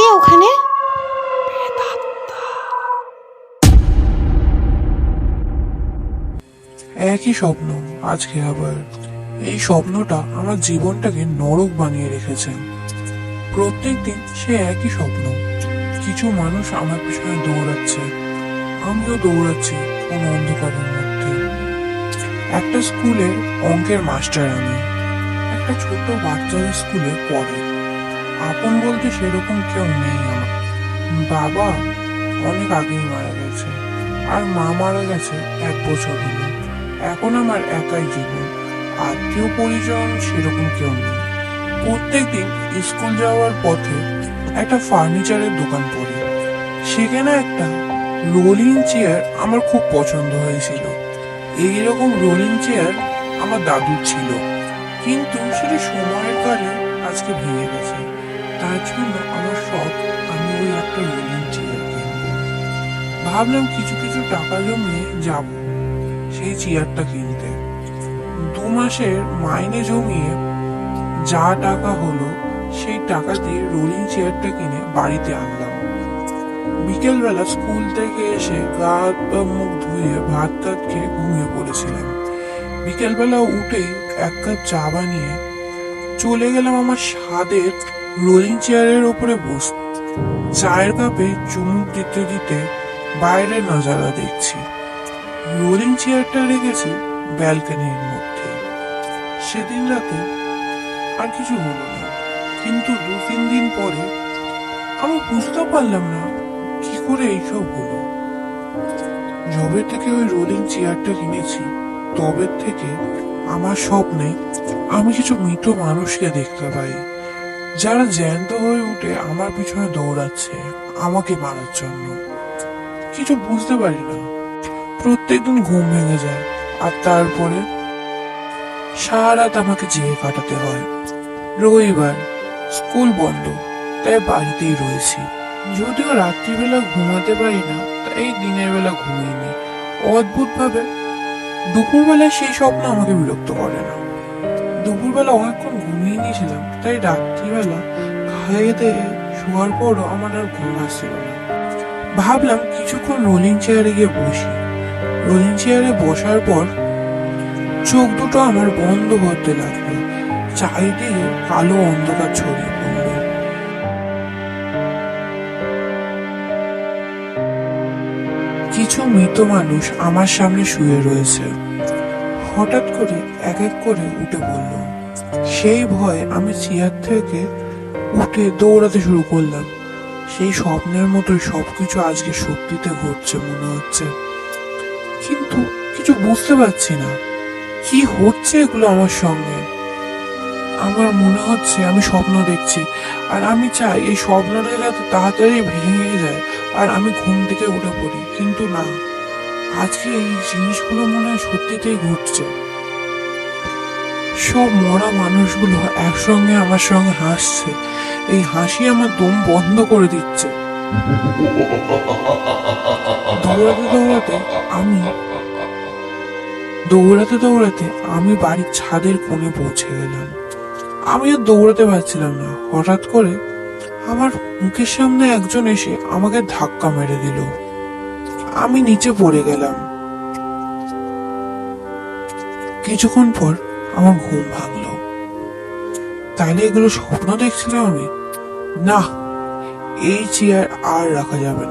কে ওখানে? একই স্বপ্ন, আজকে আবার। এই স্বপ্নটা আমার জীবনটাকে নরক বানিয়ে রেখেছে। প্রত্যেকদিন সে একই স্বপ্ন। কিছু মানুষ আমার পিছনে দৌড়াচ্ছে। আমিও দৌড়াচ্ছি কোন অন্ধকারের মধ্যে। একটা স্কুলে অঙ্কের মাস্টার আমি একটা ছোট বাচ্চাদের স্কুলে পড়ে। আপন বলতে সেরকম কেউ নেই আমার। বাবা অনেক আগেই মারা গেছে। আর মা মারা গেছে এক বছর হলো। এখন আমার একাই জীবন। আত্মীয় পরিজন সেরকম কেউ নেই। প্রত্যেকদিন স্কুল যাওয়ার পথে একটা ফার্নিচারের দোকান পড়ি। সেখানে একটা রোলিং চেয়ার আমার খুব পছন্দ হয়েছিল। এইরকম রোলিং চেয়ার আমার দাদুর ছিল। কিন্তু সেটা সময়ের কালে আজকে ভেঙে গেছে। তার জন্য আমার শখ, আমি ওই একটা রোলিং চেয়ার কিনবো ভাবলাম কিছু কিছু টাকা জমিয়ে যাব, সেই চেয়ারটা কিনতে। দু মাসের মাইনে জমিয়ে যা টাকা হলো, সেই টাকা দিয়ে রোলিং চেয়ারটা কিনে বাড়িতে আনলাম। বিকেলবেলা স্কুল থেকে এসে গা পা মুখ ধুয়ে ভাত টাত খেয়ে ঘুমিয়ে পড়েছিলাম। বিকেলবেলা উঠেই এক কাপ চা বানিয়ে চলে গেলাম আমার স্বাদের রোলিং চেয়ারের ওপরে বস, চায়ের কাপে চুমুক দিতে দিতে বাইরের নজারা দেখছি। রোলিং চেয়ারটা রেখেছি ব্যালকনির মধ্যে। সেদিন রাতে আর কিছু হলো না, কিন্তু দু তিন দিন পরে আমি বুঝতে পারলাম না কি করে এইসব হলো। যবে থেকে ওই রোলিং চেয়ারটা কিনেছি, তবে থেকে আমার স্বপ্নে আমি কিছু মৃত মানুষকে দেখতে পাই। যারা জ্যান্ত হয়ে উঠে আমার পিছনে দৌড়াচ্ছে আমাকে মারার জন্য। কিছু বুঝতে পারি না। প্রত্যেকদিন ঘুম ভেঙে যায় আর তারপরে সারা রাত আমাকে জেগে কাটাতে হয়। রবিবার স্কুল বন্ধ, তাই বাড়িতেই রয়েছি। যদিও রাত্রিবেলা ঘুমাতে পারি না, তাই দিনের বেলা ঘুমিয়ে নিই অদ্ভুত ভাবে দুপুরবেলায় সেই স্বপ্ন আমাকে বিরক্ত করে না। দুপুরবেলা অনেকক্ষণ ঘুমিয়ে নিয়েছিলাম তাই রাত্রিবেলা খাইয়ে দিয়ে শোয়ার পরও আমার আর ঘুম আসছিল না। ভাবলাম কিছুক্ষণ রোলিং চেয়ারে গিয়ে বসি। রোলিং চেয়ারে বসার পর চোখ দুটো আমার বন্ধ হতে লাগল। চারিদিকে কালো অন্ধকার ছড়িয়ে পড়ল। কিছু মৃত মানুষ আমার সামনে শুয়ে রয়েছে। হঠাৎ করে এক এক করে উঠে পড়ল। সেই ভয়ে আমি চেয়ার থেকে উঠে দৌড়াতে শুরু করলাম। সেই স্বপ্নের মতোই সবকিছু আজকে সত্যিতে ঘটছে মনে হচ্ছে। কিন্তু কিছু বুঝতে পারছি না। কি হচ্ছে এগুলো আমার সঙ্গে? আমার মনে হচ্ছে আমি স্বপ্ন দেখছি। আর আমি চাই এই স্বপ্নটা যাতে তাড়াতাড়ি ভেঙে যায় আর আমি ঘুম থেকে উঠে পড়ি। কিন্তু না, আজকে এই জিনিসগুলো মনে হয় সত্যিতেই ঘটছে। সব মরা মানুষগুলো একসঙ্গে আমার সঙ্গে হাসছে। এই হাসি আমার দম বন্ধ করে দিচ্ছে। দৌড়াতে দৌড়াতে আমি দৌড়াতে দৌড়াতে আমি বাড়ির ছাদের কোণে পৌঁছে গেলাম। আমি আর দৌড়াতে পারছিলাম না। হঠাৎ করে আমার মুখের সামনে একজন এসে আমাকে ধাক্কা মেরে দিল। আমি নিচে পড়ে গেলাম। কিছুক্ষণ পর আমার ঘুম ভাঙলো। তাহলে এগুলো স্বপ্ন দেখছিলাম আমি। না, এই চেয়ার আর রাখা যাবে না।